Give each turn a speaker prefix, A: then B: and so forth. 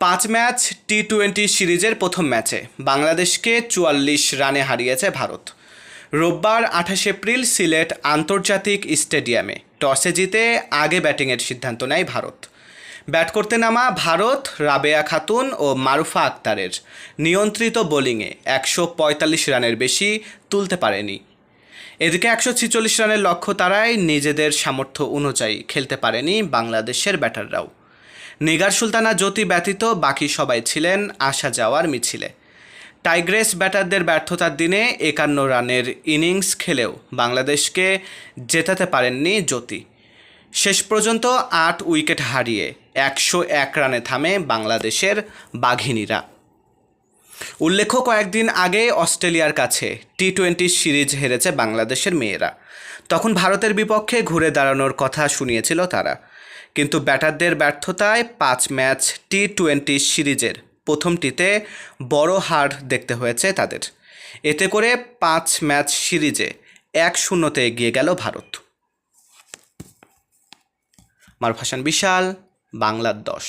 A: পাঁচ match T twenty সিরিজের প্রথম ম্যাচে বাংলাদেশকে চুয়াল্লিশ রানে হারিয়েছে ভারত। রোববার আঠাশ এপ্রিল সিলেট আন্তর্জাতিক স্টেডিয়ামে টসে জিতে আগে ব্যাটিংয়ের সিদ্ধান্ত নেয় ভারত। ব্যাট করতে নামা ভারত, রাবেয়া খাতুন ও মারুফা আক্তারের নিয়ন্ত্রিত বোলিংয়ে একশো পঁয়তাল্লিশ রানের বেশি তুলতে পারেনি। এদিকে একশো ছিচল্লিশ রানের লক্ষ্য তারাই নিজেদের সামর্থ্য অনুযায়ী খেলতে পারেনি বাংলাদেশের ব্যাটাররাও। নিগার সুলতানা জ্যোতি ব্যতীত বাকি সবাই ছিলেন আসা যাওয়ার মিছিলে। টাইগ্রেস ব্যাটারদের ব্যর্থতার দিনে একান্ন রানের ইনিংস খেলেও বাংলাদেশকে জেতাতে পারেননি জ্যোতি। শেষ পর্যন্ত আট উইকেট হারিয়ে একশো এক রানে থামে বাংলাদেশের বাঘিনীরা। উল্লেখ্য, কয়েকদিন আগে অস্ট্রেলিয়ার কাছে টি টোয়েন্টি সিরিজ হেরেছে বাংলাদেশের মেয়েরা। তখন ভারতের বিপক্ষে ঘুরে দাঁড়ানোর কথা শুনিয়েছিল তারা। কিন্তু ব্যাটারদের ব্যর্থতায় পাঁচ ম্যাচ টি টোয়েন্টি সিরিজের প্রথমটিতে বড় হার দেখতে হয়েছে তাদের। এতে করে পাঁচ ম্যাচ সিরিজে এক শূন্যতে এগিয়ে গেল ভারত। মারুফ হাসান বিশাল, বাংলার দশ।